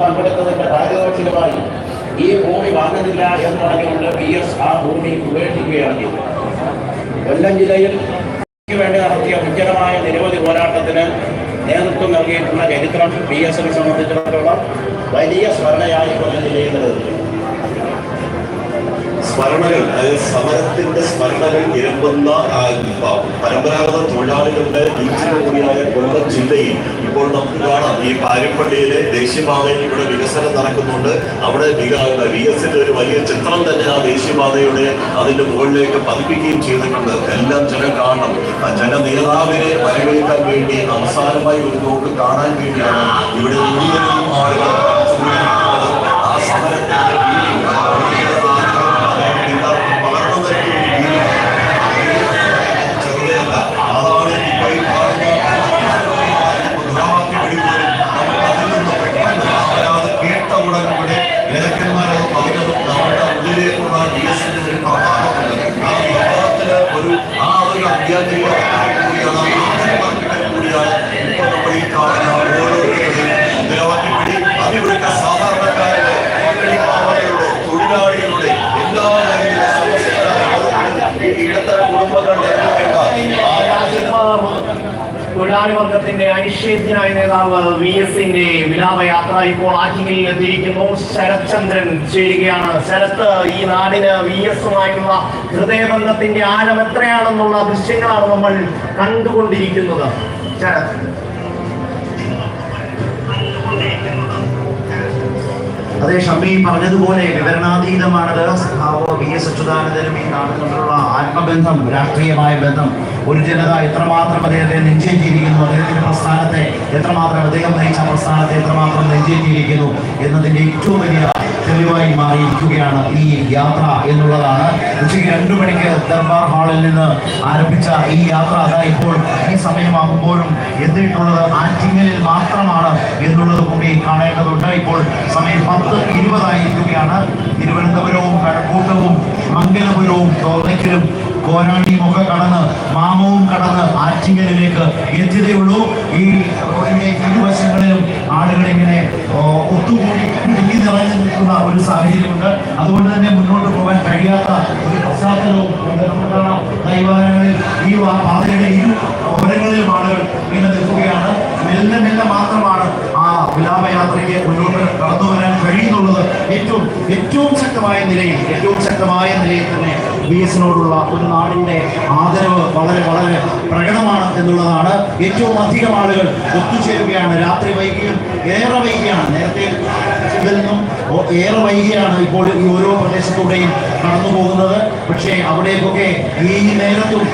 പങ്കെടുത്തതിന്റെ പാരിതോഷികമായി ഈ ഭൂമി വാങ്ങുന്നില്ല എന്ന് പറഞ്ഞുകൊണ്ട് പി എസ് ആ ഭൂമി ഉപേക്ഷിക്കുകയാണ്. കൊല്ലം ജില്ലയിൽ വേണ്ടി നടത്തിയ ഉജ്ജലമായ നിരവധി പോരാട്ടത്തിന് നേതൃത്വം നൽകിയിട്ടുള്ള ചരിത്രം പി എസിനെ സംബന്ധിച്ചിടത്തോളം വലിയ സ്മരണയായി കൊല്ലം ജില്ലയിൽ നിലനിൽക്കുന്നു. സ്മരണകൾ അതായത് സമരത്തിന്റെ സ്മരണകൾ ഇരമ്പുന്ന പരമ്പരാഗത തൊഴിലാളികളുടെ ഇഞ്ചിന് കൂടിയായ കൊല്ലം ജില്ലയിൽ ഇപ്പോൾ നമുക്ക് കാണാം. ഈ പാരിപ്പള്ളിയിലെ ദേശീയപാതയിൽ ഇവിടെ വികസനം നടക്കുന്നുണ്ട്. അവിടെ വി എസിന്റെ ഒരു വലിയ ചിത്രം തന്നെ ആ ദേശീയപാതയുടെ അതിന്റെ മുകളിലേക്ക് പതിപ്പിക്കുകയും ചെയ്തിട്ടുണ്ട്. എല്ലാം ജനം കാണണം. ജനനേതാവിനെ വരവേൽക്കാൻ വേണ്ടി അവസാനമായി ഒരു നോക്ക് കാണാൻ വേണ്ടിയാണ് ഇവിടെ ആളുകൾ തൊഴിലാളി വർഗത്തിന്റെ അനിഷേധ്യനായ നേതാവ് വി എസിന്റെ വിലാപയാത്ര ഇപ്പോൾ ആറ്റിങ്ങിൽ എത്തിയിരിക്കുന്നു. ശരത് ചന്ദ്രൻ ചേരുകയാണ്. ശരത്ത് ഈ നാടിന് വി എസുമായുള്ള ഹൃദയബന്ധത്തിന്റെ ആഴം എത്രയാണെന്നുള്ള ദൃശ്യങ്ങളാണ് നമ്മൾ കണ്ടുകൊണ്ടിരിക്കുന്നത്. ശരത്. അതെ ഷമ്മി പറഞ്ഞതുപോലെ വിവരണാതീതമാണത് സഖാവ് വി എസ് അച്യുതാനന്ദനും ഈ നാടിനോടുള്ള ആത്മബന്ധം രാഷ്ട്രീയമായ ബന്ധം. ഒരു ജനത എത്രമാത്രം അദ്ദേഹത്തെ നെഞ്ചേറ്റിയിരിക്കുന്നു അദ്ദേഹത്തിന്റെ പ്രസ്ഥാനത്തെ എത്രമാത്രം അദ്ദേഹം നയിച്ച പ്രസ്ഥാനത്തെ എത്രമാത്രം നെഞ്ചേറ്റിയിരിക്കുന്നു എന്നതിന്റെ ഏറ്റവും വലിയ തെളിവായി മാറിയിരിക്കുകയാണ് ഈ യാത്ര എന്നുള്ളതാണ്. ഉച്ചയ്ക്ക് രണ്ടു മണിക്ക് ദർബാർ ഹാളിൽ നിന്ന് ആരംഭിച്ച ഈ യാത്ര. അതാ ഇപ്പോൾ ഈ സമയമാകുമ്പോഴും എത്തിയിട്ടുള്ളത് ആറ്റിങ്ങലിൽ മാത്രമാണ് എന്നുള്ളത് കൂടി കാണേണ്ടതുണ്ട്. ഇപ്പോൾ സമയം പത്ത് ഇരുപതായിരിക്കുകയാണ് തിരുവനന്തപുരവും കഴക്കൂട്ടവും മംഗലപുരവും തോന്നയ്ക്കലും കോരാണിയും ഒക്കെ കടന്ന് മാമവും കടന്ന് ആറ്റിങ്ങലിലേക്ക് എത്തിയതേയുള്ളൂ. ഈ ഇരുവശങ്ങളിലും ഓ, ഒത്തുകൂടി തിങ്ങി നിറഞ്ഞു നിൽക്കുന്ന ഒരു സാഹചര്യമുണ്ട്. അതുകൊണ്ട് തന്നെ മുന്നോട്ട് പോകാൻ കഴിയാത്ത ഒരു പശ്ചാത്തലവും ദൈവാലയങ്ങളിൽ ഈ പാതയുടെ ഇരു ഓരങ്ങളിലും ആളുകൾ ഇങ്ങനെ നിൽക്കുകയാണ് മെല്ലെ മെല്ലെ മാത്രമാണ് ആ വിലാപയാത്രയ്ക്ക് മുന്നോട്ട് കടന്നു വരാൻ കഴിയുന്നുള്ളത്. ഏറ്റവും ഏറ്റവും ശക്തമായ നിലയിൽ ഏറ്റവും ശക്തമായ നിലയിൽ തന്നെ ബി എസിനോടുള്ള ഒരു നാടിന്റെ ആദരവ് വളരെ വളരെ പ്രകടമാണ് എന്നുള്ളതാണ്. ഏറ്റവും അധികം ആളുകൾ ഒത്തുചേരുകയാണ്. രാത്രി വൈകിയും ഏറെ വൈകിയാണ്. നേരത്തെ ഇതിൽ നിന്നും ഏറെ വൈകിയാണ് ഇപ്പോൾ ഈ ഓരോ പ്രദേശത്തൂടെയും നടന്നു പോകുന്നത്. പക്ഷേ അവിടേക്കൊക്കെ ഈ നേരത്തും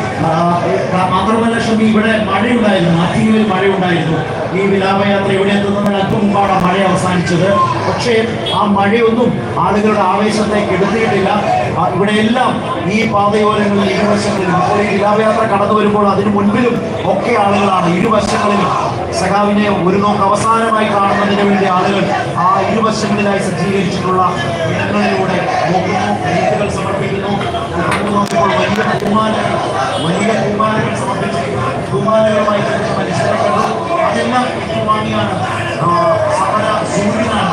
മാത്രമല്ല ഷമി ഇവിടെ മഴയുണ്ടായിരുന്നു. മാറ്റിങ്ങളിൽ മഴയുണ്ടായിരുന്നു. ഈ വിലാപയാത്ര ഇവിടെ എത്തുന്നതിന് അല്പം മുമ്പാണ് മഴ അവസാനിച്ചത്. പക്ഷേ ആ മഴയൊന്നും ആളുകളുടെ ആവേശത്തെ കെടുത്തിയിട്ടില്ല ഇവിടെയെല്ലാം ഈ പാതയോരങ്ങളിൽ ഇരുവശങ്ങളിലും. അപ്പോൾ ഈ വിലാപയാത്ര കടന്നു വരുമ്പോൾ അതിനു മുൻപിലും ഒക്കെ ആളുകളാണ് ഇരുവശങ്ങളിലും സഖാവിനെ ഒരു നോക്ക് അവസാനമായി കാണുന്നതിന് വേണ്ടി ആളുകൾ ആ ഇരുവശങ്ങളിലായി സജ്ജീകരിച്ചിട്ടുള്ള ഇടങ്ങളിലൂടെ നോക്കുന്നു. എഴുത്തുകൾ സമർപ്പിക്കുന്നു. വലിയ ബഹുമാനങ്ങൾ വലിയ ബഹുമാനങ്ങൾ സമർപ്പിച്ച് ബഹുമാനങ്ങളുമായി മനുഷ്യരെ അതെല്ലാം വാങ്ങിയാണ് സമര സൂര്യനാണ്